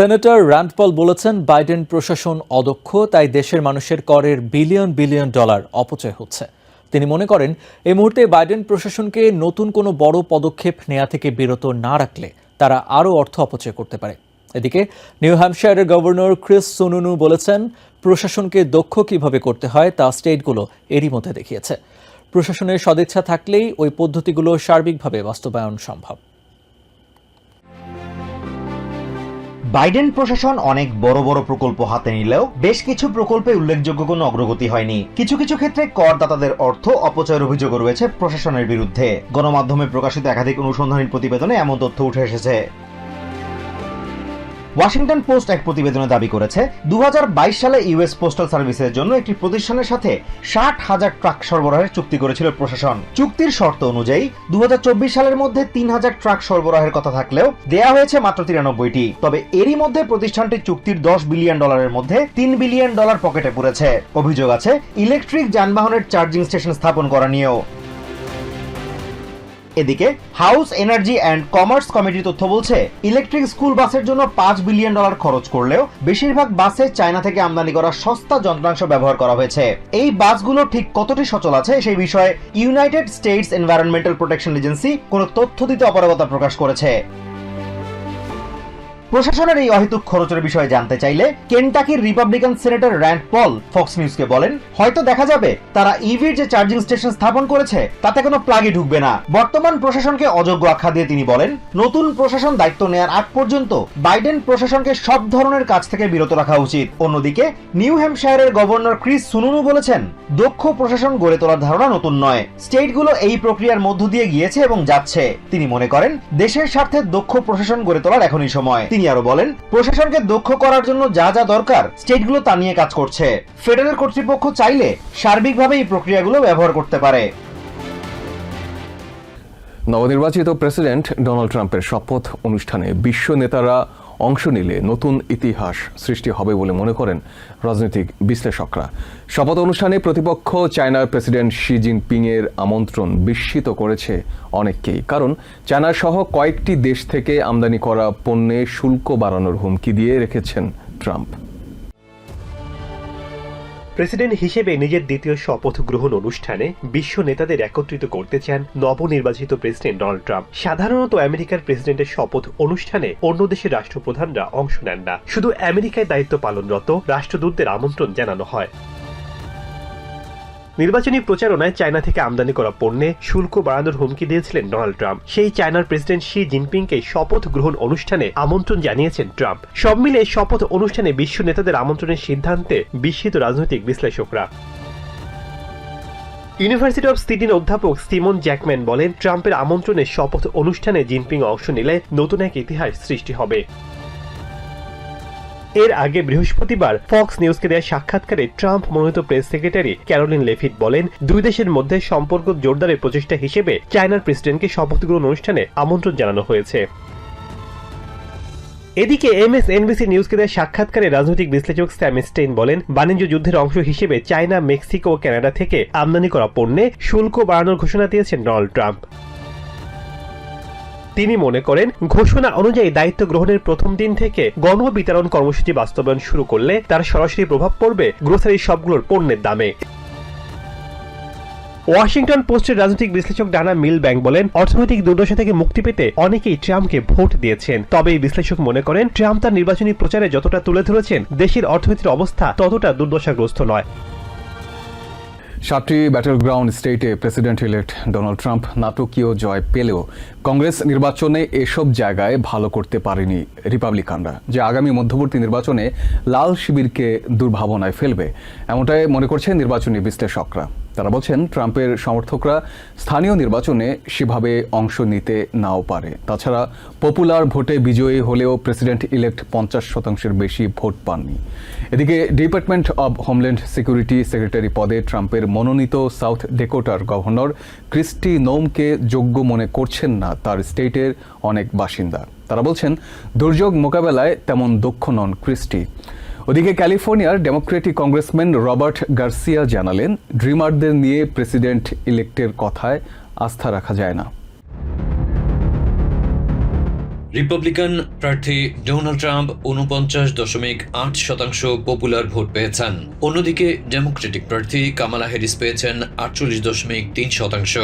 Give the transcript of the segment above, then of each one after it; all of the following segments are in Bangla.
সেনেটর র্যান্ড পল বলেছেন, বাইডেন প্রশাসন অদক্ষ, তাই দেশের মানুষের করের বিলিয়ন বিলিয়ন ডলার অপচয় হচ্ছে। তিনি মনে করেন, এই মুহূর্তে বাইডেন প্রশাসনকে নতুন কোনো বড় পদক্ষেপ নেওয়া থেকে বিরত না রাখলে তারা আরও অর্থ অপচয় করতে পারে। এদিকে, নিউ হ্যাম্পশায়ারের গভর্নর ক্রিস সুনুনু বলেছেন, প্রশাসনকে দক্ষ কীভাবে করতে হয় তা স্টেটগুলো এরই মধ্যে দেখিয়েছে। প্রশাসনের সদিচ্ছা থাকলেই ওই পদ্ধতিগুলো সার্বিকভাবে বাস্তবায়ন সম্ভব। বাইডেন প্রশাসন অনেক বড় বড় প্রকল্প হাতে নিলেও বেশ কিছু প্রকল্পে উল্লেখযোগ্য কোনো অগ্রগতি হয়নি। কিছু কিছু ক্ষেত্রে করদাতাদের অর্থ অপচয়ের অভিযোগ রয়েছে প্রশাসনের বিরুদ্ধে। গণমাধ্যমে প্রকাশিত একাধিক অনুসন্ধানী প্রতিবেদনে এমন তথ্য উঠে এসেছে। ওয়াশিংটন পোস্ট এক প্রতিবেদনে দাবি করেছে দু হাজার বাইশ সালে ইউএস পোস্টাল সার্ভিসের জন্য একটি প্রতিষ্ঠানের সাথে ষাট হাজার ট্রাক সরবরাহের চুক্তি করেছিল প্রশাসন। চুক্তির শর্ত অনুযায়ী দু হাজার চব্বিশ সালের মধ্যে তিন হাজার ট্রাক সরবরাহের কথা থাকলেও দেয়া হয়েছে মাত্র তিরানব্বইটি। তবে এরই মধ্যে প্রতিষ্ঠানটি চুক্তির দশ বিলিয়ন ডলারের মধ্যে তিন বিলিয়ন ডলার পকেটে পড়েছে অভিযোগ আছে, ইলেকট্রিক যানবাহনের চার্জিং স্টেশন স্থাপন করা নিয়েও। এদিকে হাউস এনার্জি অ্যান্ড কমার্স কমিটির তথ্য বলছে, ইলেকট্রিক স্কুল বাসের জন্য পাঁচ বিলিয়ন ডলার খরচ করলেও বেশিরভাগ বাসে চায়না থেকে আমদানি করা সস্তা যন্ত্রাংশ ব্যবহার করা হয়েছে। এই বাসগুলো ঠিক কতটি সচল আছে সেই বিষয়ে United States Environmental Protection Agency কোনো তথ্য দিতে অপারগতা প্রকাশ করেছে। প্রশাসনের এই অহেতুক খরচের বিষয়ে জানতে চাইলে কেনটাকির Republican senator Rand Paul Fox নিউজকে বলেন, হয়তো দেখা যাবে তারা ইভির যে চার্জিং স্টেশন স্থাপন করেছে, তাতে কোনো প্লাগই ঢুকবে না। বর্তমান প্রশাসনকে অযোগ্য আখ্যা দিয়ে তিনি বলেন, নতুন প্রশাসন দায়িত্ব নেয়ার আগ পর্যন্ত বাইডেন প্রশাসনকে সব ধরনের কাজ থেকে বিরত রাখা উচিত। অন্যদিকে, নিউ হ্যাম্পশায়ারের গভর্নর ক্রিস সুনুনু বলেছেন, দক্ষ প্রশাসন গড়ে তোলার ধারণা নতুন নয়। স্টেটগুলো এই প্রক্রিয়ার মধ্য দিয়ে গিয়েছে এবং যাচ্ছে। তিনি মনে করেন, দেশের স্বার্থে দক্ষ প্রশাসন গড়ে তোলার এখনই সময়। তিনি আরও বলেন, প্রশাসনকে দক্ষ করার জন্য যা যা দরকার, স্টেটগুলো তা নিয়ে কাজ করছে। ফেডারেল কর্তৃপক্ষ চাইলে সার্বিকভাবে এই প্রক্রিয়াগুলো ব্যবহার করতে পারে। নবনির্বাচিত প্রেসিডেন্ট ডোনাল্ড ট্রাম্পের শপথ অনুষ্ঠানে বিশ্ব নেতারা অংশ নিলে নতুন ইতিহাস সৃষ্টি হবে বলে মনে করেন রাজনৈতিক বিশ্লেষকরা। শপথ অনুষ্ঠানে প্রতিপক্ষ চায়নার প্রেসিডেন্ট শি জিনপিং এর আমন্ত্রণ বিস্মিত করেছে অনেককেই। কারণ চায়না সহ কয়েকটি দেশ থেকে আমদানি করা পণ্যে শুল্ক বাড়ানোর হুমকি দিয়ে রেখেছেন ট্রাম্প। প্রেসিডেন্ট হিসেবে নিজের দ্বিতীয় শপথ গ্রহণ অনুষ্ঠানে বিশ্ব নেতাদের একত্রিত করতে চান নবনির্বাচিত প্রেসিডেন্ট ডোনাল্ড ট্রাম্প। সাধারণত আমেরিকার প্রেসিডেন্টের শপথ অনুষ্ঠানে অন্য দেশের রাষ্ট্রপ্রধানরা অংশ নেন না। শুধু আমেরিকায় দায়িত্ব পালনরত রাষ্ট্রদূতদের আমন্ত্রণ জানানো হয়। নির্বাচনী প্রচারণায় চায়না থেকে আমদানি করা পণ্যে শুল্ক বাড়ানোর হুমকি দিয়েছিলেন ডোনাল্ড ট্রাম্প। সেই চায়নার প্রেসিডেন্ট শি জিনপিংকে শপথ গ্রহণ অনুষ্ঠানে আমন্ত্রণ জানিয়েছেন ট্রাম্প। সব মিলে শপথ অনুষ্ঠানে বিশ্ব নেতাদের আমন্ত্রণের সিদ্ধান্তে বিস্মিত রাজনৈতিক বিশ্লেষকরা। ইউনিভার্সিটি অফ সিডিন অধ্যাপক সিমন জ্যাকম্যান বলেন, ট্রাম্পের আমন্ত্রণে শপথ অনুষ্ঠানে জিনপিং অংশ নিলে নতুন এক ইতিহাস সৃষ্টি হবে। এর আগে বৃহস্পতিবার ফক্স নিউজকে দেওয়া সাক্ষাৎকারে ট্রাম্প মনোনীত প্রেস সেক্রেটারি ক্যারোলিন লেফিট বলেন, দুই দেশের মধ্যে সম্পর্ক জোরদারের প্রচেষ্টা হিসেবে চায়নার প্রেসিডেন্টকে শপথ গ্রহণ অনুষ্ঠানে আমন্ত্রণ জানানো হয়েছে। এদিকে এম এস এনবিসি নিউজকে দেওয়া সাক্ষাৎকারে রাজনৈতিক বিশ্লেষক স্যাম স্টেইন বলেন, বাণিজ্য যুদ্ধের অংশ হিসেবে চায়না, মেক্সিকো ও কানাডা থেকে আমদানি করা পণ্যে শুল্ক বাড়ানোর ঘোষণা দিয়েছেন ডোনাল্ড ট্রাম্প। তিনি মনে করেন, ঘোষণা অনুযায়ী দায়িত্ব গ্রহণের প্রথম দিন থেকে গণবিতরণ কর্মসূচি বাস্তবায়ন শুরু করলে তার সরাসরি প্রভাব পড়বে গ্রোসারি সবগুলোর পণ্যের দামে। ওয়াশিংটন পোস্টের রাজনৈতিক বিশ্লেষক ডানা মিল ব্যাংক বলেন, অর্থনৈতিক দুর্দশা থেকে মুক্তি পেতে অনেকেই ট্রাম্পকে ভোট দিয়েছেন। তবে এই বিশ্লেষক মনে করেন, ট্রাম্প তার নির্বাচনী প্রচারে যতটা তুলে ধরেছেন, দেশের অর্থনীতির অবস্থা ততটা দুর্দশাগ্রস্ত নয়। সাতটি ব্যাটল গ্রাউন্ড স্টেটে প্রেসিডেন্ট ইলেক্ট ডোনাল্ড ট্রাম্প নাটকীয় জয় পেলেও কংগ্রেস নির্বাচনে এসব জায়গায় ভালো করতে পারেনি রিপাবলিকানরা, যে আগামী মধ্যবর্তী নির্বাচনে লাল শিবিরকে দুর্ভাবনায় ফেলবে, এমনটাই মনে করছে নির্বাচনী বিশ্লেষকরা। তারা বলছেন, ট্রাম্পের সমর্থকরা স্থানীয় নির্বাচনে সেভাবে অংশ নিতে নাও পারে। তাছাড়া পপুলার ভোটে বিজয়ী হলেও প্রেসিডেন্ট ইলেক্ট পঞ্চাশ শতাংশের বেশি ভোট পাননি। এদিকে Department of Homeland Security secretary পদে ট্রাম্পের মনোনীত সাউথ ডেকোটার গভর্নর ক্রিস্টি নোমকে যোগ্য মনে করছেন না তার স্টেটের অনেক বাসিন্দা। তারা বলছেন, দুর্যোগ মোকাবেলায় তেমন দক্ষ নন ক্রিস্টি। ওদিকে ক্যালিফোর্নিয়ার ডেমোক্রেটিক কংগ্রেসম্যান রবার্ট গার্সিয়া জানালেন, ড্রিমারদের নিয়ে প্রেসিডেন্ট ইলেক্টের কথায় আস্থা রাখা যায় না। রিপাবলিকান প্রার্থী ডোনাল্ড ট্রাম্প উনপঞ্চাশ দশমিক আট শতাংশ পপুলার ভোট পেয়েছেন। অন্যদিকে ডেমোক্রেটিক প্রার্থী কামালা হ্যারিস পেয়েছেন আটচল্লিশ দশমিক তিন শতাংশ।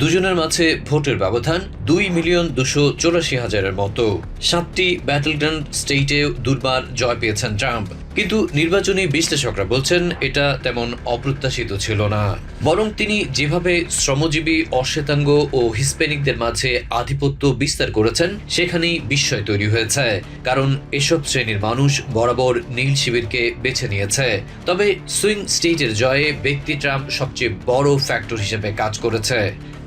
দুজনের মাঝে ভোটের ব্যবধান দুই মিলিয়ন দুশো চৌরাশি হাজারের মতো। সাতটি ব্যাটলগ্রাউন্ড স্টেটে দুর্বার জয় পেয়েছেন ট্রাম্প। কিন্তু নির্বাচনী বিশ্লেষকরা বলছেন এটা তেমন অপ্রত্যাশিত ছিল না। বরং তিনি যেভাবে শ্রমজীবী, অশ্বেতাঙ্গ ও হিসপ্যানিকদের মাঝে আধিপত্য বিস্তার করেছেন, সেখানেই বিস্ময় তৈরি হয়েছে। কারণ এসব শ্রেণির মানুষ বরাবর নীল শিবিরকে বেছে নিয়েছে। তবে সুইং স্টেটের জয়ে ব্যক্তি ট্রাম্প সবচেয়ে বড় ফ্যাক্টর হিসেবে কাজ করেছে,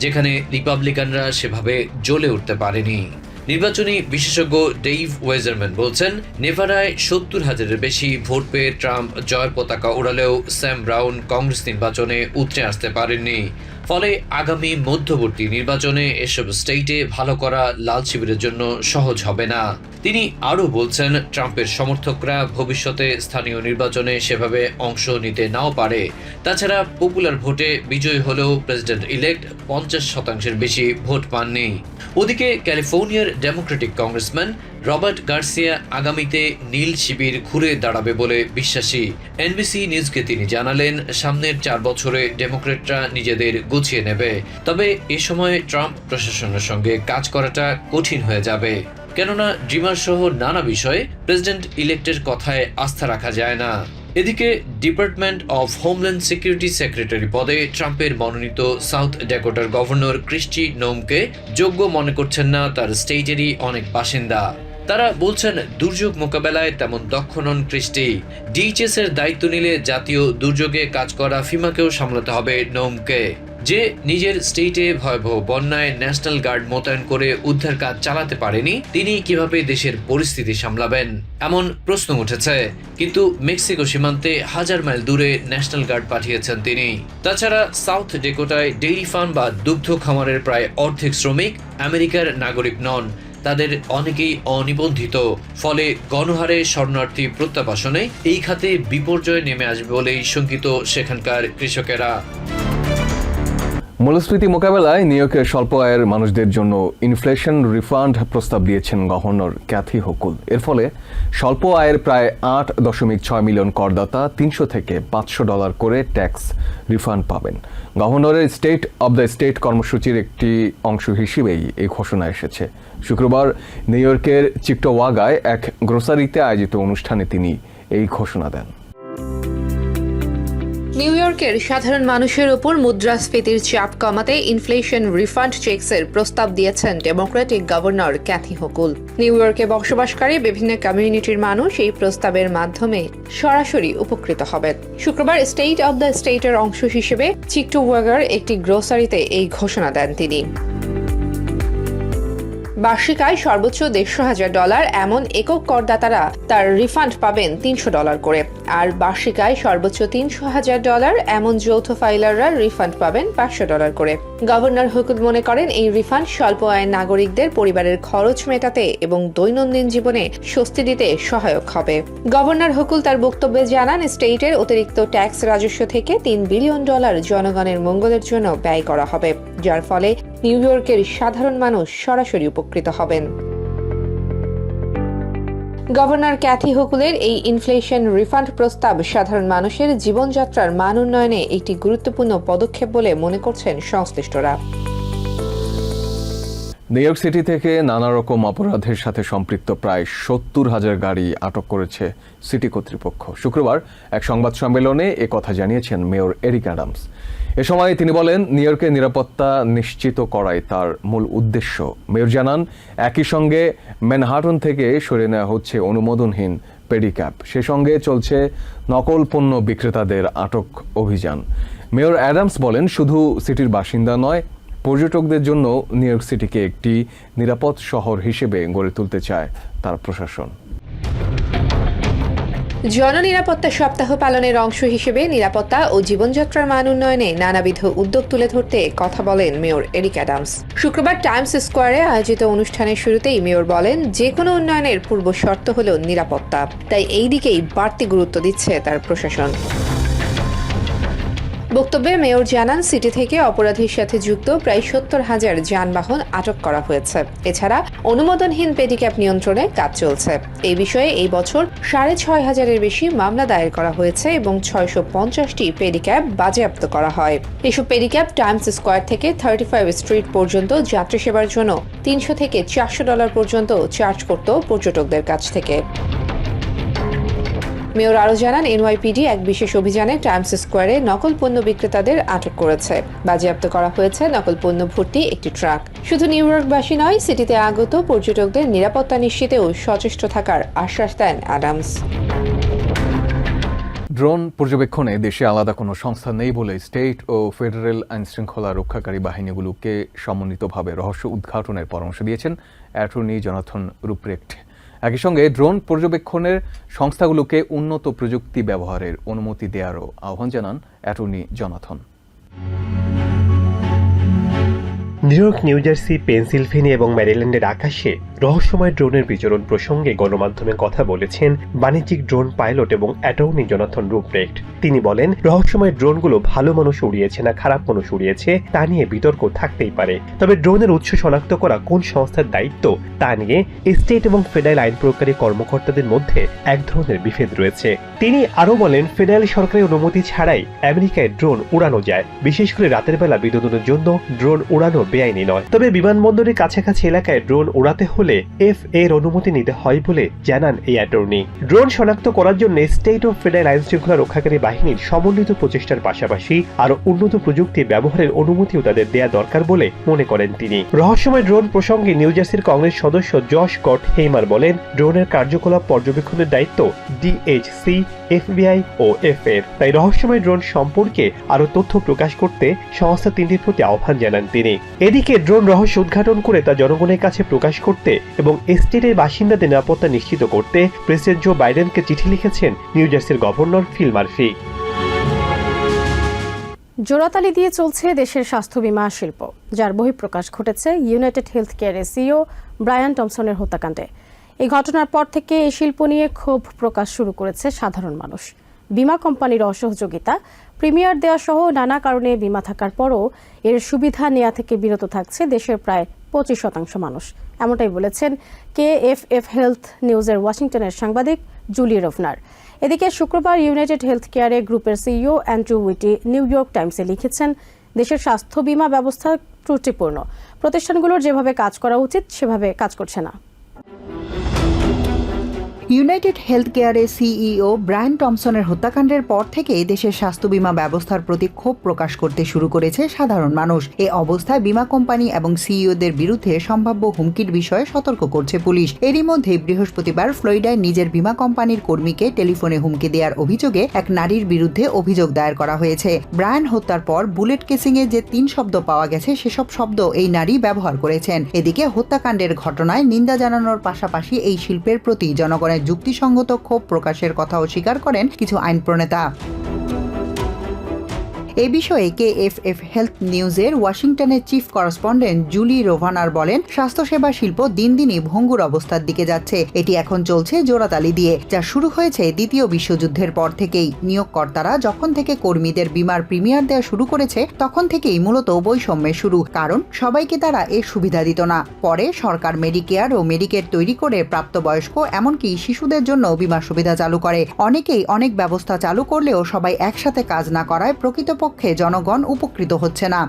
যেখানে রিপাবলিকানরা সেভাবে জ্বলে উঠতে পারেনি। নির্বাচনী বিশেষজ্ঞ ডেইভ ওয়েজারম্যান বলছেন নেভাডায় সত্তর হাজারের বেশি ভোট পেয়ে ট্রাম্প জয় পতাকা উড়ালেও স্যাম ব্রাউন কংগ্রেস নির্বাচনে উতরে আসতে পারেননি। ফলে আগামী মধ্যবর্তী নির্বাচনে এসব স্টেটে ভালো করা লাল শিবিরের জন্য সহজ হবে না। তিনি আরও বলছেন, ট্রাম্পের সমর্থকরা ভবিষ্যতে স্থানীয় নির্বাচনে সেভাবে অংশ নিতে নাও পারে। তাছাড়া পপুলার ভোটে বিজয়ী হলেও প্রেসিডেন্ট ইলেক্ট পঞ্চাশ শতাংশের বেশি ভোট পাননি। ওদিকে ক্যালিফোর্নিয়ার ডেমোক্রেটিক কংগ্রেসম্যান রবার্ট গার্সিয়া আগামীতে নীল শিবির ঘুরে দাঁড়াবে বলে বিশ্বাসী। এনবিসি নিউজকে তিনি জানালেন, সামনের চার বছরে ডেমোক্রেটরা নিজেদের গুছিয়ে নেবে। তবে এ সময় ট্রাম্প প্রশাসনের সঙ্গে কাজ করাটা কঠিন হয়ে যাবে। কেননা ড্রিমার সহ নানা বিষয়ে প্রেসিডেন্ট ইলেক্টের কথায় আস্থা রাখা যায় না। এদিকে Department of Homeland Security secretary পদে ট্রাম্পের মনোনীত সাউথ ডেকোটার গভর্নর ক্রিস্টি নোমকে যোগ্য মনে করছেন না, তার স্টেজেরই অনেক বাসিন্দা। তারা বলছেন, দুর্যোগ মোকাবেলায় তেমন দক্ষ নন ক্রিস্টি ডিএইচএস এর দায়িত্ব নিলে জাতীয় দুর্যোগে কাজ করা ফিমাকেও সামলাতে হবে নোমকে যে নিজের স্টেটে ভয়াবহ বন্যায় ন্যাশনাল গার্ড মোতায়েন করে উদ্ধার কাজ চালাতে পারেনি, তিনি কীভাবে দেশের পরিস্থিতি সামলাবেন? এমন প্রশ্ন উঠেছে। কিন্তু মেক্সিকো সীমান্তে হাজার মাইল দূরে ন্যাশনাল গার্ড পাঠিয়েছেন তিনি। তাছাড়া সাউথ ডেকোটায় ডেইরি ফার্ম বা দুগ্ধ খামারের প্রায় অর্ধেক শ্রমিক আমেরিকার নাগরিক নন। তাদের অনেকেই অনিবন্ধিত। ফলে গণহারে শরণার্থী প্রত্যাবাসনে এই খাতে বিপর্যয় নেমে আসবে বলেই শঙ্কিত সেখানকার কৃষকেরা। মূল্যস্ফীতি মোকাবেলায় ইয়র্কের স্বল্প আয়ের মানুষদের জন্য ইনফ্লেশন রিফান্ড প্রস্তাব দিয়েছেন গভর্নর ক্যাথি হকুল। এর ফলে স্বল্প আয়ের প্রায় আট দশমিক ছয় মিলিয়ন করদাতা তিনশো থেকে পাঁচশো ডলার করে ট্যাক্স রিফান্ড পাবেন। গভর্নরের স্টেট অব দ্য স্টেট কর্মসূচির একটি অংশ হিসেবেই এই ঘোষণা এসেছে। শুক্রবার নিউ ইয়র্কের চিকটোওয়াগায় এক গ্রোসারিতে আয়োজিত অনুষ্ঠানে তিনি এই ঘোষণা দেন। নিউ ইয়র্কের সাধারণ মানুষের ওপর মুদ্রাস্ফীতির চাপ কমাতে ইনফ্লেশন রিফান্ড চেকসের প্রস্তাব দিয়েছেন Democratic governor Kathy Hochul. New ইয়র্কে বসবাসকারী বিভিন্ন কমিউনিটির মানুষ এই প্রস্তাবের মাধ্যমে সরাসরি উপকৃত হবেন। শুক্রবার স্টেট অব দ্য স্টেটের অংশ হিসেবে চিকটুওয়াগার একটি গ্রোসারিতে এই ঘোষণা দেন তিনি। বার্ষিক আয় সর্বোচ্চ দেড়শো হাজার ডলার এমন একক করদাতারা তার রিফান্ড পাবেন তিনশো ডলার করে। আর বার্ষিক আয় সর্বোচ্চ তিনশো হাজার ডলার এমন যৌথ ফাইলাররা রিফান্ড পাবেন পাঁচশো ডলার করে। গভর্নর হুকুল মনে করেন এই রিফান্ড স্বল্প আয়ের নাগরিকদের পরিবারের খরচ মেটাতে এবং দৈনন্দিন জীবনে স্বস্তি দিতে সহায়ক হবে। গভর্নর হুকুল তার বক্তব্যে জানান, স্টেটের অতিরিক্ত ট্যাক্স রাজস্ব থেকে তিন বিলিয়ন ডলার জনগণের মঙ্গলের জন্য ব্যয় করা হবে, যার ফলে নিউ ইয়র্কের সাধারণ মানুষ সরাসরি উপকৃত হবেন। গভর্নর ক্যাথি হুকুলের এই ইনফ্লেশন রিফান্ড প্রস্তাব সাধারণ মানুষের জীবনযাত্রার মান উন্নয়নে একটি গুরুত্বপূর্ণ পদক্ষেপ বলে মনে করছেন সংশ্লিষ্টরা। নিউ ইয়র্ক সিটি থেকে নানা রকম অপরাধের সাথে সম্পৃক্ত প্রায় সত্তর হাজার গাড়ি আটক করেছে সিটি কর্তৃপক্ষ। শুক্রবার এক সংবাদ সম্মেলনে কথা জানিয়েছেন মেয়র এরিক অ্যাডামস। এ সময় তিনি বলেন, নিউ ইয়র্কের নিরাপত্তা নিশ্চিত করাই তার মূল উদ্দেশ্য। মেয়র জানান, একই সঙ্গে ম্যানহাটন থেকে সরে নেওয়া হচ্ছে অনুমোদনহীন পেডিক্যাপ। সে সঙ্গে চলছে নকল পণ্য বিক্রেতাদের আটক অভিযান। মেয়র অ্যাডামস বলেন, শুধু সিটির বাসিন্দা নয়, পর্যটকদের জন্য নিউ ইয়র্ক সিটিকে একটি নিরাপদ শহর হিসেবে গড়ে তুলতে চায় তার প্রশাসন। জননিরাপত্তা সপ্তাহ পালনের অংশ হিসেবে নিরাপত্তা ও জীবনযাত্রার মান উন্নয়নে নানাবিধ উদ্যোগ তুলে ধরতে কথা বলেন মেয়র এরিক অ্যাডামস। শুক্রবার টাইমস স্কোয়ারে আয়োজিত অনুষ্ঠানের শুরুতেই মেয়র বলেন যে কোনো উন্নয়নের পূর্ব শর্ত হল নিরাপত্তা। তাই এই দিকেই বাড়তি গুরুত্ব দিচ্ছে তার প্রশাসন। বক্তব্যে মেয়র জানান, সিটি থেকে অপরাধীর সাথে যুক্ত প্রায় সত্তর হাজার যানবাহন আটক করা হয়েছে। এছাড়া অনুমোদনহীন পেডিক্যাপ নিয়ন্ত্রণে কাজ চলছে। এই বিষয়ে এই বছর সাড়ে ছয় হাজারের বেশি মামলা দায়ের করা হয়েছে এবং ছয়শো পঞ্চাশটি পেডিক্যাপ বাজেয়াপ্ত করা হয়। এসব পেডিক্যাপ টাইমস স্কোয়ার থেকে থার্টি ফাইভ স্ট্রিট পর্যন্ত যাত্রী সেবার জন্য তিনশো থেকে চারশো ডলার পর্যন্ত চার্জ করত পর্যটকদের কাছ থেকে। মেয়র আরও জানান, এনওয়াইপিডি এক বিশেষ অভিযানে টাইমস স্কোয়ারে নকল পণ্য বিক্রেতাদের আটক করেছে। বাজেয়াপ্ত করা হয়েছে নকল পণ্য ভর্তি একটি ট্রাক। শুধু নিউ ইয়র্কবাসী নয়, সিটিতে আগত পর্যটকদের নিরাপত্তা নিশ্চিতেও সচেষ্ট থাকার আশ্বাস দেন অ্যাডামস। ড্রোন পর্যবেক্ষণে দেশে আলাদা কোনো সংস্থা নেই বলে স্টেট ও ফেডারেল আইনশৃঙ্খলা রক্ষাকারী বাহিনীগুলোকে সমন্বিতভাবে রহস্য উদ্ঘাটনের পরামর্শ দিয়েছেন অ্যাটর্নি জনাথন রুপ্রেক্ট। একই সঙ্গে ড্রোন পর্যবেক্ষণের সংস্থাগুলোকে উন্নত প্রযুক্তি ব্যবহারের অনুমতি দেওয়ারও আহ্বান জানান attorney Jonathan. New York, New Jersey, Pennsylvania এবং ম্যারিল্যান্ডের আকাশে রহস্যময় ড্রোনের বিচরণ প্রসঙ্গে গণমাধ্যমে কথা বলেছেন বাণিজ্যিক ড্রোন পাইলট এবং অ্যাটর্নি জনাথন রুপ্রেক্ট। তিনি বলেন, রহস্যময় ড্রোনগুলো ভালো মানুষ উড়িয়েছে না খারাপ মানুষ উড়িয়েছে, তা নিয়ে বিতর্ক থাকতেই পারে। তবে ড্রোনের উৎস শনাক্ত করা কোন সংস্থার দায়িত্ব, তা নিয়ে স্টেট এবং ফেডারেল আইন প্রয়োগকারী কর্মকর্তাদের মধ্যে এক ধরনের বিভেদ রয়েছে। তিনি আরও বলেন, ফেডারেল সরকারের অনুমতি ছাড়াই আমেরিকায় ড্রোন উড়ানো যায়। বিশেষ করে রাতের বেলা বিনোদনের জন্য ড্রোন উড়ানো বেআইনি নয়। তবে বিমানবন্দরের কাছাকাছি এলাকায় ড্রোন উড়াতে হলে এফ এর অনুমতি নিতে হয় বলে জানান এই অ্যাটর্নি। ড্রোন শনাক্ত করার জন্য স্টেট ও ফেডারেল আইন শৃঙ্খলা রক্ষাকারী বাহিনীর সমন্বিত প্রচেষ্টার পাশাপাশি আরও উন্নত প্রযুক্তি ব্যবহারের অনুমতিও তাদের দেয়া দরকার বলে মনে করেন তিনি। রহস্যময় ড্রোন প্রসঙ্গে নিউ জার্সির কংগ্রেস সদস্য জশ গট হেইমার বলেন, ড্রোনের কার্যকলাপ পর্যবেক্ষণের দায়িত্ব ডিএইচসি, এফবিআই ও এফ এর তাই রহস্যময় ড্রোন সম্পর্কে আরও তথ্য প্রকাশ করতে সংস্থা তিনটির প্রতি আহ্বান জানান তিনি। এদিকে ড্রোন রহস্য উদ্ঘাটন করে তা জনগণের কাছে প্রকাশ করতে এবং স্টেটের বাসিন্দাদের নিরাপত্তা নিশ্চিত করতে প্রেসিডেন্ট জো বাইডেনকে চিঠি লিখেছেন নিউ জার্সির গভর্নর ফিল মার্ফি। জোড়াতালি দিয়ে চলছে দেশের স্বাস্থ্য বীমা শিল্প, যার বহিঃপ্রকাশ ঘটেছে ইউনাইটেড হেলথ কেয়ারের সিও ব্রায়ান টমসনের হত্যাকাণ্ডে। এই ঘটনার পর থেকে এই শিল্প নিয়ে ক্ষোভ প্রকাশ শুরু করেছে সাধারণ মানুষ। বীমা কোম্পানির অসহযোগিতা, প্রিমিয়ার দেওয়া সহ নানা কারণে বীমা থাকার পরও এর সুবিধা নেওয়া থেকে বিরত থাকছে দেশের প্রায় পঁচিশ শতাংশ মানুষ। এমনটাই বলেছেন কে এফ এফ হেলথ নিউজের ওয়াশিংটনের সাংবাদিক জুলি রফনার। এদিকে শুক্রবার ইউনাইটেড হেলথ কেয়ারে গ্রুপের CEO Andrew Witty New York টাইমসে লিখেছেন, দেশের স্বাস্থ্য বীমা ব্যবস্থা ত্রুটিপূর্ণ। প্রতিষ্ঠানগুলোর যেভাবে কাজ করা উচিত, সেভাবে কাজ করছে না। ইউনাইটেড হেলথ কেয়ারের সিইও ব্রায়ান টমসনের হত্যাকাণ্ডের পর থেকে দেশের স্বাস্থ্য বীমা ব্যবস্থার প্রতি ক্ষোভ প্রকাশ করতে শুরু করেছে সাধারণ মানুষ। এ অবস্থায় বীমা কোম্পানি এবং সিইওদের বিরুদ্ধে সম্ভাব্য হুমকির বিষয়ে সতর্ক করছে পুলিশ। এরই মধ্যে বৃহস্পতিবার ফ্লোরিডায় নিজের বীমা কোম্পানির কর্মীকে টেলিফোনে হুমকি দেওয়ার অভিযোগে এক নারীর বিরুদ্ধে অভিযোগ দায়ের করা হয়েছে। ব্রায়ান হত্যার পর বুলেট কেসিংয়ে যে তিন শব্দ পাওয়া গেছে, সেসব শব্দ এই নারী ব্যবহার করেছেন। এদিকে হত্যাকাণ্ডের ঘটনায় নিন্দা জানানোর পাশাপাশি এই শিল্পের প্রতি জনগণের যুক্তিসঙ্গত ক্ষোভ প্রকাশের কথাও স্বীকার করেন কিছু আইন প্রণেতা এ বিষয়ে কে এফ এফ হেলথ নিউজের ওয়াশিংটনের চিফ করেসপন্ডেন্ট জুলি রোভানার বলেন, স্বাস্থ্যসেবা শিল্প দিন দিনই ভঙ্গুর অবস্থার দিকে যাচ্ছে। এটি এখন চলছে জোড়াতালি দিয়ে, যা শুরু হয়েছে দ্বিতীয় বিশ্বযুদ্ধের পর থেকেই। নিয়োগকর্তারা যখন থেকে কর্মীদের বিমার প্রিমিয়ার দেওয়া শুরু করেছে, তখন থেকেই মূলত বৈষম্যের শুরু, কারণ সবাইকে তারা এর সুবিধা দিত না। পরে সরকার মেডিকেয়ার ও মেডিকেট তৈরি করে প্রাপ্তবয়স্ক, এমনকি শিশুদের জন্য বিমা সুবিধা চালু করে। অনেকেই অনেক ব্যবস্থা চালু করলেও সবাই একসাথে কাজ না করায় প্রকৃতপক্ষে জনগণ উপকৃত হচ্ছে না।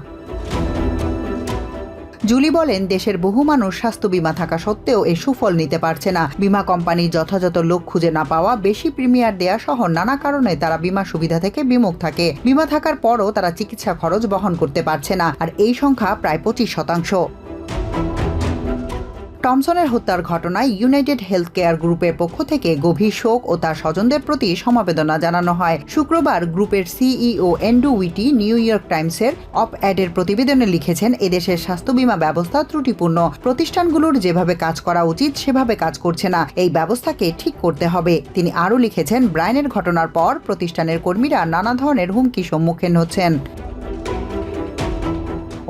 জুলি বলেন, দেশের বহু মানুষ স্বাস্থ্য বিমা থাকা সত্ত্বেও এ সুফল নিতে পারছে না। বিমা কোম্পানি যথাযথ লোক খুঁজে না পাওয়া, বেশি প্রিমিয়ার দেয়া সহ নানা কারণে তারা বিমা সুবিধা থেকে বিমুখ থাকে। বিমা থাকার পরও তারা চিকিৎসা খরচ বহন করতে পারছে না, আর এই সংখ্যা প্রায় পঁচিশ শতাংশ। টমসনের হত্যার ঘটনায় ইউনাইটেড হেলথ কেয়ার গ্রুপের পক্ষ থেকে গভীর শোক ও তার স্বজনদের প্রতি সমবেদনা জানানো হয়। শুক্রবার গ্রুপের CEO Andrew Witty, New York টাইমসের অপ অ্যাডের প্রতিবেদনে লিখেছেন, এদেশের স্বাস্থ্য বীমা ব্যবস্থা ত্রুটিপূর্ণ। প্রতিষ্ঠানগুলোর যেভাবে কাজ করা উচিত, সেভাবে কাজ করছে না। এই ব্যবস্থাকে ঠিক করতে হবে। তিনি আরও লিখেছেন ব্রায়নের ঘটনার পর প্রতিষ্ঠানের কর্মীরা নানা ধরনের হুমকি সম্মুখীন হচ্ছেন।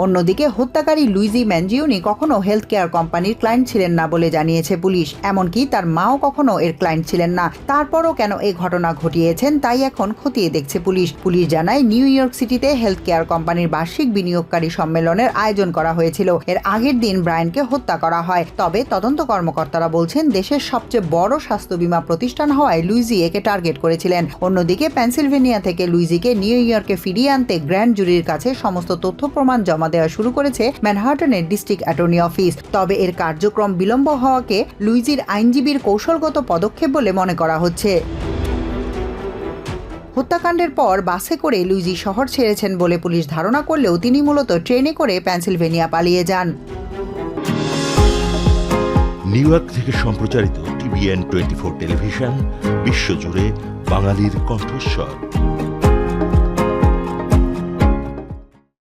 অন্যদিকে, হত্যাকারী লুইজি ম্যানজিওনি কখনো হেলথ কেয়ার কোম্পানির ক্লায়েন্ট ছিলেন না বলে জানিয়েছে পুলিশ। এমনকি তার মাও কখনো এর ক্লায়েন্ট ছিলেন না। তারপরও কেন এই ঘটনা ঘটিয়েছেন তাই এখন খতিয়ে দেখছে পুলিশ। পুলিশ জানায়, নিউ ইয়র্ক সিটিতে হেলথ কেয়ার কোম্পানির বার্ষিক বিনিয়োগকারী সম্মেলনের আয়োজন করা হয়েছিল। এর আগের দিন ব্রায়ানকে হত্যা করা হয়। তবে তদন্ত কর্মকর্তারা বলছেন, দেশের সবচেয়ে বড় স্বাস্থ্য বীমা প্রতিষ্ঠান হওয়ায় লুইজি একে টার্গেট করেছিলেন। অন্যদিকে, পেনসিলভেনিয়া থেকে লুইজিকে নিউ ইয়র্কে ফিরিয়ে আনতে গ্র্যান্ড জুরির কাছে সমস্ত তথ্য প্রমাণ জমা দেওয়া শুরু করেছে ম্যানহাটনের ডিস্ট্রিক্ট অ্যাটর্নি অফিস। তবে এর কার্যক্রম বিলম্ব হওয়াকে লুইজির আইনজীবীর কৌশলগত পদক্ষেপ বলে মনে করা হচ্ছে। হত্যাকাণ্ডের পর বাসে করে লুইজি শহর ছেড়েছেন বলে পুলিশ ধারণা করলেও তিনি মূলত ট্রেনে করে পেনসিলভেনিয়া পালিয়ে যান। নিউ ইয়র্ক থেকে সম্প্রচারিত টিভিএন টোয়েন্টি ফোর টেলিভিশন, বিশ্বজুড়ে বাঙালির কণ্ঠস্বর।